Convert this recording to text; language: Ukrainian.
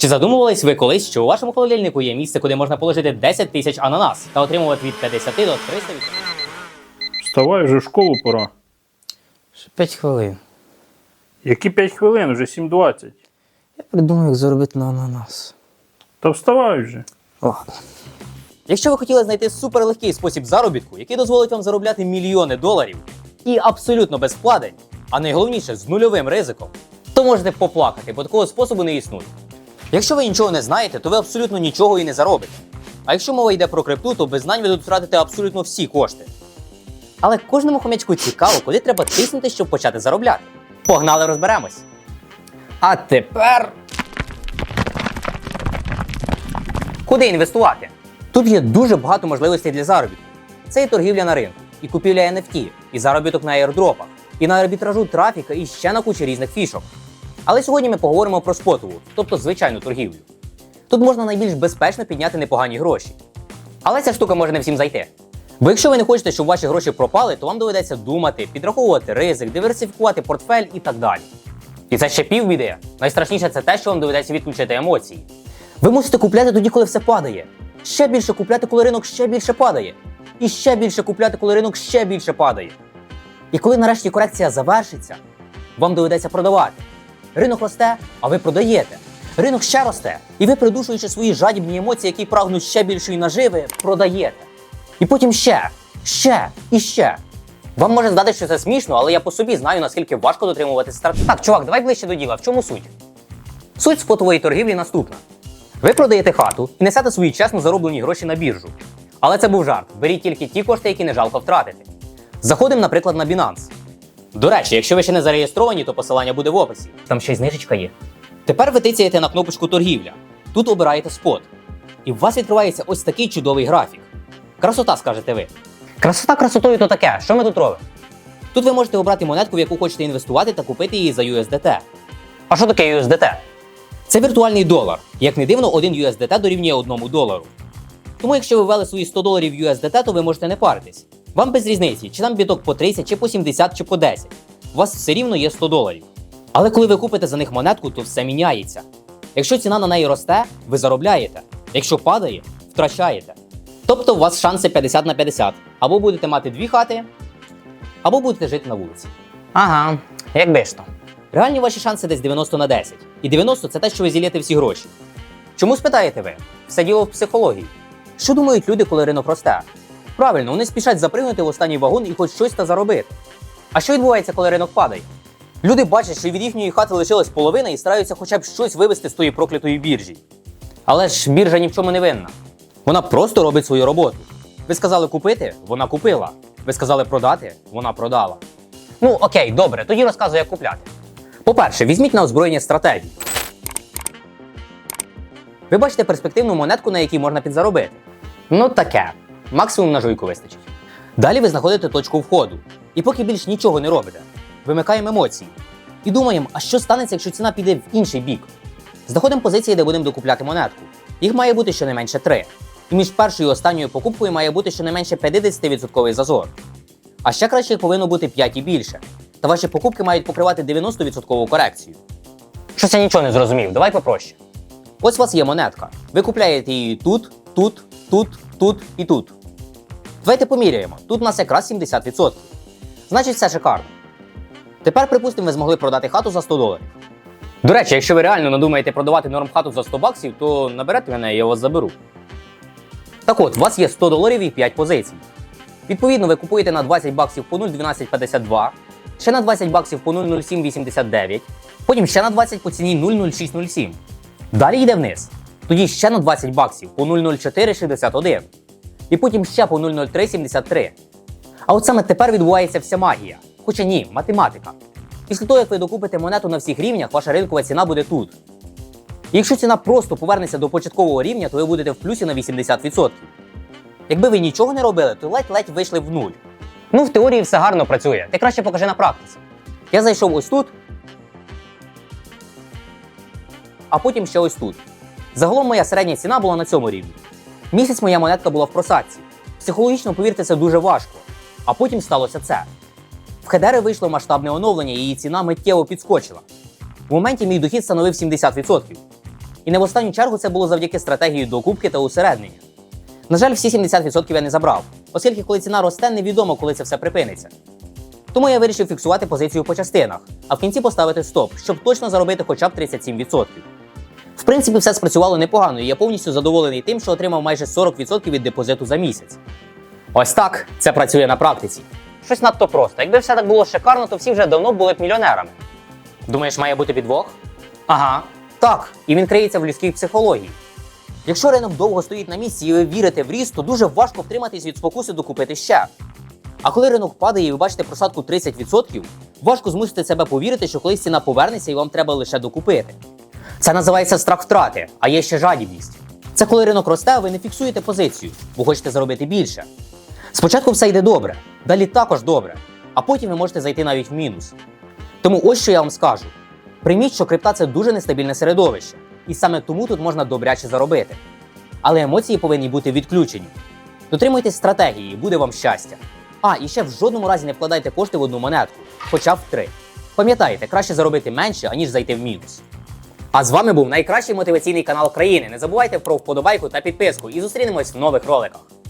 Чи задумувались ви колись, що у вашому холодильнику є місце, куди можна положити 10 тисяч ананас та отримувати від 50 до 300 Вставай, вже в школу пора. 5 хвилин. Які 5 хвилин, вже 7.20. Я придумав, як заробити на ананас. Та вставай вже. Ладно. Якщо ви хотіли знайти суперлегкий спосіб заробітку, який дозволить вам заробляти мільйони доларів і абсолютно без вкладень, а найголовніше з нульовим ризиком, то можете поплакати, бо такого способу не існує. Якщо ви нічого не знаєте, то ви абсолютно нічого і не заробите. А якщо мова йде про крипту, то без знань ви тут втратите абсолютно всі кошти. Але кожному хомячку цікаво, куди треба тиснути, щоб почати заробляти. Погнали, розберемось. А тепер. Куди інвестувати? Тут є дуже багато можливостей для заробітку. Це і торгівля на ринку, і купівля NFT, і заробіток на аірдропах, і на арбітражу трафіка, і ще на кучі різних фішок. Але сьогодні ми поговоримо про спотову, тобто звичайну торгівлю. Тут можна найбільш безпечно підняти непогані гроші. Але ця штука може не всім зайти. Бо якщо ви не хочете, щоб ваші гроші пропали, то вам доведеться думати, підраховувати ризик, диверсифікувати портфель і так далі. І це ще півбіди. Найстрашніше це те, що вам доведеться відключити емоції. Ви мусите купляти тоді, коли все падає. Ще більше купляти, коли ринок ще більше падає. І ще більше купляти, коли ринок ще більше падає. І коли нарешті корекція завершиться, вам доведеться продавати. Ринок росте, а ви продаєте. Ринок ще росте, і ви, придушуючи свої жадібні емоції, які прагнуть ще більшої наживи, продаєте. І потім ще, ще і ще. Вам може здати, що це смішно, але я по собі знаю, наскільки важко дотримувати старт. Так, чувак, давай ближче до діла. В чому суть? Суть спотової торгівлі наступна: ви продаєте хату і несете свої чесно зароблені гроші на біржу. Але це був жарт. Беріть тільки ті кошти, які не жалко втратити. Заходимо, наприклад, на Binance. До речі, якщо ви ще не зареєстровані, то посилання буде в описі. Там ще й знижечка є. Тепер ви тицяєте на кнопочку торгівля. Тут обираєте спот. І у вас відкривається ось такий чудовий графік. Красота, скажете ви. Красота красотою то таке. Що ми тут робимо? Тут ви можете обрати монетку, в яку хочете інвестувати та купити її за USDT. А що таке USDT? Це віртуальний долар. Як не дивно, один USDT дорівнює одному долару. Тому якщо ви ввели свої 100 доларів USDT, то ви можете не паритись. Вам без різниці, чи там біток по 30, чи по 70, чи по 10. У вас все рівно є 100 доларів. Але коли ви купите за них монетку, то все міняється. Якщо ціна на неї росте, ви заробляєте. Якщо падає, втрачаєте. Тобто у вас шанси 50 на 50. Або будете мати дві хати, або будете жити на вулиці. Ага, якби ж то. Реальні ваші шанси десь 90 на 10. І 90 це те, що ви зілєте всі гроші. Чому спитаєте ви? Все діло в психології. Що думають люди, коли ринок росте? Правильно, вони спішать запригнути в останній вагон і хоч щось та заробити. А що відбувається, коли ринок падає? Люди бачать, що від їхньої хати лишилась половина і стараються хоча б щось вивести з тої проклятої біржі. Але ж біржа ні в чому не винна. Вона просто робить свою роботу. Ви сказали купити, вона купила. Ви сказали продати, вона продала. Ну окей, добре, тоді розказую, як купляти. По-перше, візьміть на озброєння стратегію. Ви бачите перспективну монетку, на якій можна підзаробити. Ну таке. Максимум на жуйку вистачить. Далі ви знаходите точку входу. І поки більш нічого не робите, вимикаємо емоції. І думаємо, а що станеться, якщо ціна піде в інший бік? Знаходимо позиції, де будемо докупляти монетку. Їх має бути щонайменше три. І між першою і останньою покупкою має бути щонайменше 50% зазор. А ще краще їх повинно бути 5 і більше. Та ваші покупки мають покривати 90% корекцію. Щось я нічого не зрозумів, давай попроще. Ось у вас є монетка. Ви купляєте її тут, тут, тут, тут і тут. Давайте поміряємо. Тут у нас якраз 70%. Значить, все шикарно. Тепер, припустимо, ви змогли продати хату за 100 доларів. До речі, якщо ви реально надумаєте продавати норм хату за 100 баксів, то наберете мене, я вас заберу. Так от, у вас є 100 доларів і 5 позицій. Відповідно, ви купуєте на 20 баксів по 0,1252, ще на 20 баксів по 0,0789, потім ще на 20 по ціні 0,0607. Далі йде вниз. Тоді ще на 20 баксів по 0,0461. І потім ще по 0,0373. А от саме тепер відбувається вся магія. Хоча ні, математика. Після того, як ви докупите монету на всіх рівнях, ваша ринкова ціна буде тут. І якщо ціна просто повернеться до початкового рівня, то ви будете в плюсі на 80%. Якби ви нічого не робили, то ледь-ледь вийшли в нуль. Ну, в теорії все гарно працює. Ти краще покажи на практиці. Я зайшов ось тут, а потім ще ось тут. Загалом моя середня ціна була на цьому рівні. Місяць моя монетка була в просадці. Психологічно, повірте, це дуже важко. А потім сталося це. В Хедери вийшло масштабне оновлення, і її ціна миттєво підскочила. У моменті мій дохід становив 70%. І не в останню чергу це було завдяки стратегії докупки та усереднення. На жаль, всі 70% я не забрав, оскільки коли ціна росте, невідомо, коли це все припиниться. Тому я вирішив фіксувати позицію по частинах, а в кінці поставити стоп, щоб точно заробити хоча б 37%. Принципі, все спрацювало непогано, і я повністю задоволений тим, що отримав майже 40% від депозиту за місяць. Ось так це працює на практиці. Щось надто просто. Якби все так було шикарно, то всі вже давно були б мільйонерами. Думаєш, має бути підвох? Ага, так. І він криється в людській психології. Якщо ринок довго стоїть на місці і ви вірите в ріст, то дуже важко втриматись від спокуси докупити ще. А коли ринок падає і ви бачите просадку 30%, важко змусити себе повірити, що колись ціна повернеться і вам треба лише докупити. Це називається страх втрати, а є ще жадібність. Це коли ринок росте, ви не фіксуєте позицію, бо хочете заробити більше. Спочатку все йде добре, далі також добре, а потім ви можете зайти навіть в мінус. Тому ось що я вам скажу: прийміть, що крипта це дуже нестабільне середовище, і саме тому тут можна добряче заробити. Але емоції повинні бути відключені. Дотримуйтесь стратегії, буде вам щастя. А, і ще в жодному разі не вкладайте кошти в одну монетку, хоча б в три. Пам'ятайте, краще заробити менше, аніж зайти в мінус. А з вами був найкращий мотиваційний канал країни. Не забувайте про вподобайку та підписку і зустрінемось в нових роликах.